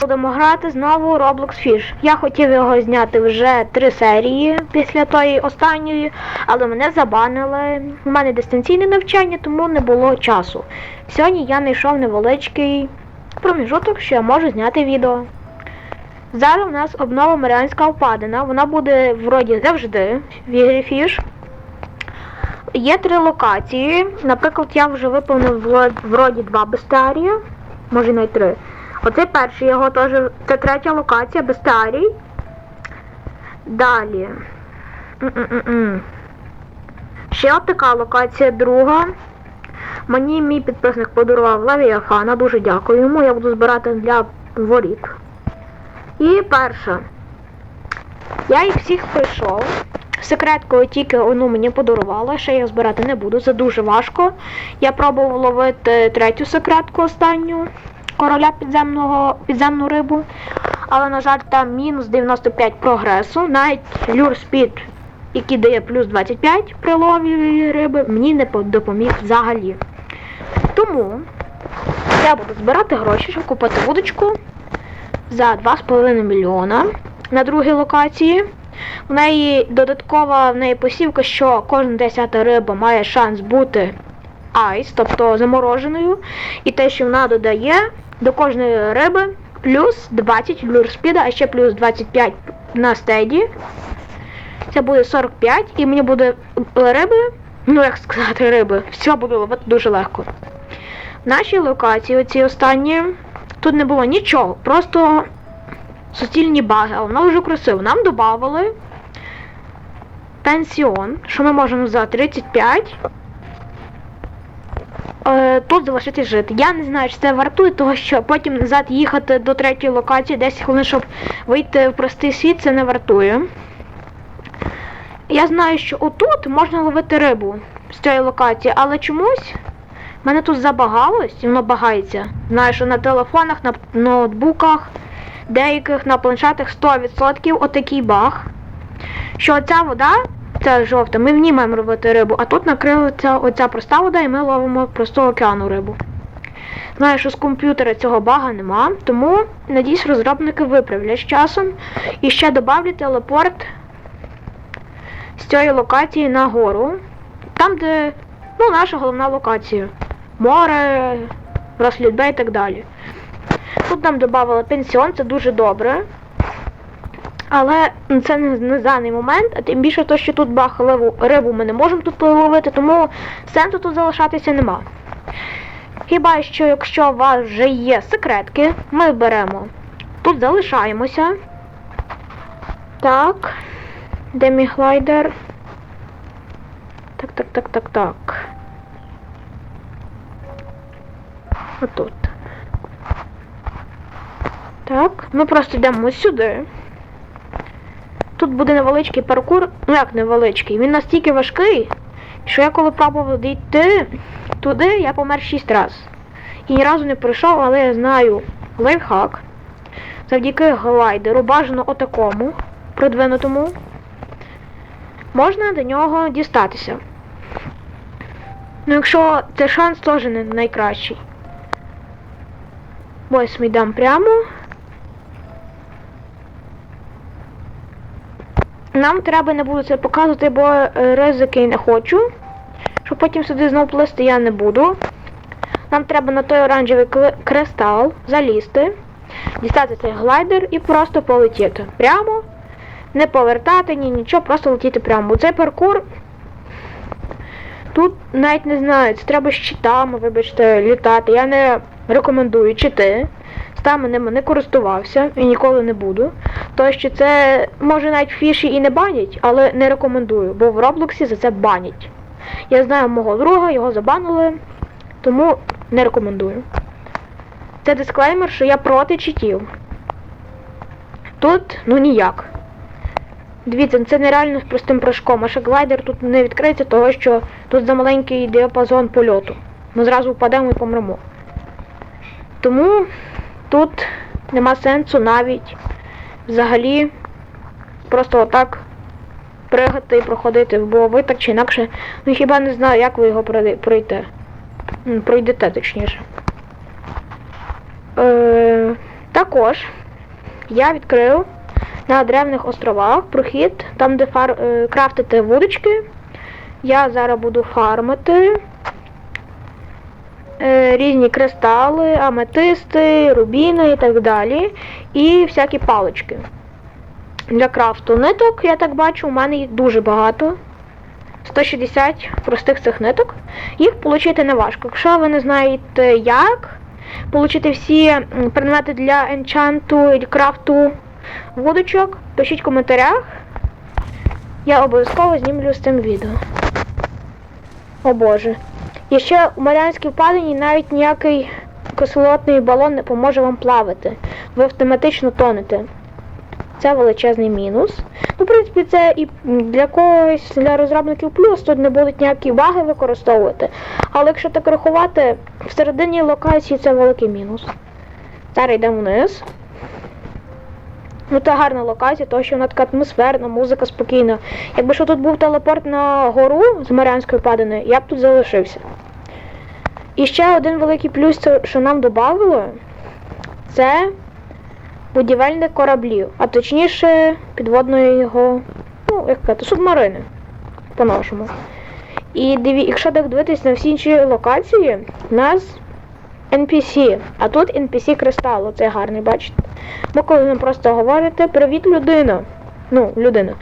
Будемо грати знову Roblox Fish. Я хотів його зняти вже три серії після тої останньої, але мене забанили. У мене дистанційне навчання, тому не було часу. Сьогодні я знайшов невеличкий проміжуток, що я можу зняти відео. Зараз у нас обнова Маріанська впадина. Вона буде вроді завжди в ігрі Fish. Є три локації. Наприклад, я вже виповнив вроді два бестарія, може навіть три. Оце перший його теж. Це третя локація, бестарій. Далі. М-м-м-м. Ще от така локація друга. Мені мій підписник подарував Лавіафана, дуже дякую йому. Я буду збирати для воріт. І перша. Я їх всіх пройшов. Секреткою тільки одну мені подарувала, ще я збирати не буду, це дуже важко. Я пробував ловити третю секретку останню короля підземного підземну рибу. Але, на жаль, там мінус 95 прогресу. Навіть люр спід, який дає плюс 25 при лові риби, мені не допоміг взагалі. Тому я буду збирати гроші, щоб купити вудочку за 2,5 мільйона на другій локації. В неї додаткова в неї посівка, що кожна десята риба має шанс бути айс, тобто замороженою. І те, що вона додає до кожної риби плюс 20 люрспіда, а ще плюс 25 на стеді. Це буде 45, і мені буде риби, ну як сказати, риби, все буде ловити дуже легко. В нашій локації, оці останні, тут не було нічого, просто суцільні баги, але воно вже красиво. Нам додавали пенсіон, що ми можемо за 35 е, тут залишитись жити. Я не знаю, чи це вартує, того що потім назад їхати до третьої локації 10 хвилин, щоб вийти в простий світ, це не вартує. Я знаю, що отут можна ловити рибу з цієї локації, але чомусь мене тут забагалось і воно багається. Знаю, що на телефонах, на ноутбуках, деяких на планшетах 100% отакий баг. Що оця вода, ця жовта, ми в ній маємо робити рибу, а тут накрилася оця проста вода і ми ловимо просто океану рибу. Знаю, що з комп'ютера цього бага нема, тому надіюсь, розробники виправлять з часом і ще додавлять телепорт з цієї локації на гору. Там, де ну, наша головна локація. Море, розслідбе і так далі. Тут нам додали пенсіон, це дуже добре. Але це не на даний момент, а тим більше то, що тут баг рибу, рибу ми не можемо тут половити, тому сенсу тут залишатися нема. Хіба що якщо у вас вже є секретки, ми беремо. Тут залишаємося. Так. Де мій глайдер? Так, так, так, так, так. Отут. Так, ми просто йдемо сюди. Тут буде невеличкий паркур, ну як невеличкий, він настільки важкий, що я коли пробував дійти туди, я помер 6 разів. І ні разу не пройшов, але я знаю лайфхак. Завдяки глайдеру, бажано отакому, продвинутому, можна до нього дістатися. Ну якщо це шанс теж не найкращий. Ось ми йдемо прямо. Нам треба не буду це показувати, бо е, ризики не хочу. Щоб потім сюди знову плисти я не буду. Нам треба на той оранжевий кристал залізти, дістати цей глайдер і просто полетіти. Прямо, не повертати, ні нічого, просто летіти прямо. Бо цей паркур тут навіть не знаю, це треба з щитами, вибачте, літати. Я не рекомендую чити. Стами ними не користувався і ніколи не буду. То що це може навіть фіші і не банять, але не рекомендую, бо в Роблоксі за це банять. Я знаю мого друга, його забанили, тому не рекомендую. Це дисклеймер, що я проти читів. Тут, ну ніяк. Дивіться, це нереально з простим прыжком, а ще глайдер тут не відкриється, того що тут за маленький діапазон польоту. Ми зразу впадемо і помремо. Тому тут нема сенсу навіть взагалі просто отак пригати і проходити, бо ви так чи інакше, ну хіба не знаю, як ви його пройдете. Пройдете, точніше. Е, Також я відкрив на древних островах прохід, там де фар... е, крафтити вудочки. Я зараз буду фармити е, різні кристали, аметисти, рубіни і так далі. І всякі палички. Для крафту ниток, я так бачу, у мене їх дуже багато. 160 простих цих ниток. Їх отримати не важко. Якщо ви не знаєте як отримати всі предмети для енчанту крафту вудочок, пишіть в коментарях. Я обов'язково знімлю з цим відео. О боже. І ще у Маріанській впадині навіть ніякий кислотний балон не поможе вам плавати. Ви автоматично тонете. Це величезний мінус. Ну, в принципі, це і для когось, для розробників плюс, тут не будуть ніякі баги використовувати. Але якщо так рахувати, всередині локації це великий мінус. Зараз йдемо вниз. Ну, це гарна локація, тому що вона така атмосферна, музика спокійна. Якби що тут був телепорт на гору з Маріанської падини, я б тут залишився. І ще один великий плюс, що нам додавало, це будівельних кораблів, а точніше підводної його, ну, як казати, субмарини, по-нашому. І диві, якщо так дивитись на всі інші локації, у нас NPC, а тут NPC кристал, оце гарний, бачите? Бо коли ви просто говорите Привіт, людина. Ну, людина.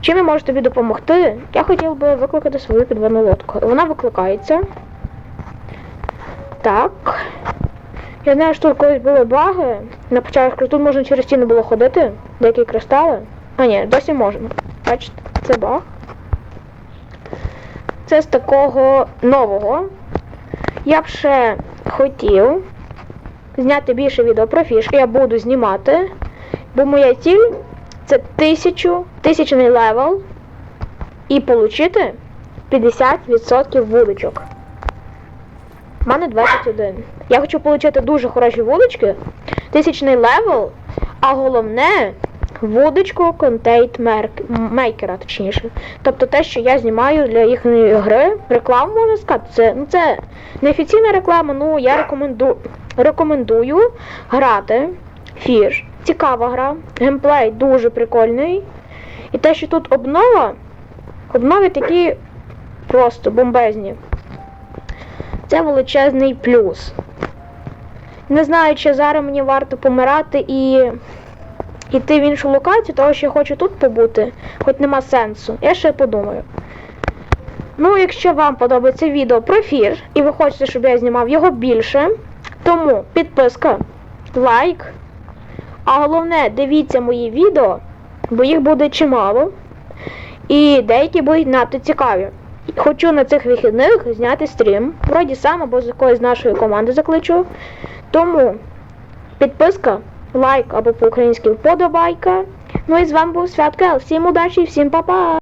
Чим я можу тобі допомогти? Я хотів би викликати свою підводну лодку. Вона викликається. Так. Я знаю, що тут колись були баги. На початку тут можна через стіни було ходити. Деякі кристали. А ні, досі можна. Бачите, це баг. Це з такого нового. Я б ще хотів зняти більше відео про фішки. Я буду знімати. Бо моя ціль це тисячу, тисячний левел і отримати 50% вудочок. У мене 21. Я хочу отримати дуже хороші вудочки, тисячний левел, а головне вудочку контейт мейкера, точніше. Тобто те, що я знімаю для їхньої гри, рекламу можна сказати. Це, ну, це неофіційна реклама, ну я рекоменду, рекомендую грати фіш. Цікава гра, геймплей дуже прикольний. І те, що тут обнова, обнови такі просто бомбезні. Це величезний плюс. Не знаю, чи зараз мені варто помирати і йти в іншу локацію, тому що я хочу тут побути, хоч нема сенсу. Я ще подумаю. Ну, якщо вам подобається відео про фір, і ви хочете, щоб я знімав його більше, тому підписка, лайк. А головне, дивіться мої відео, бо їх буде чимало. І деякі будуть надто цікаві. Хочу на цих вихідних зняти стрім. Вроді сам або з якоїсь нашої команди закличу. Тому підписка, лайк або по-українськи вподобайка. Ну і з вами був Свят Кел. Всім удачі, всім па-па!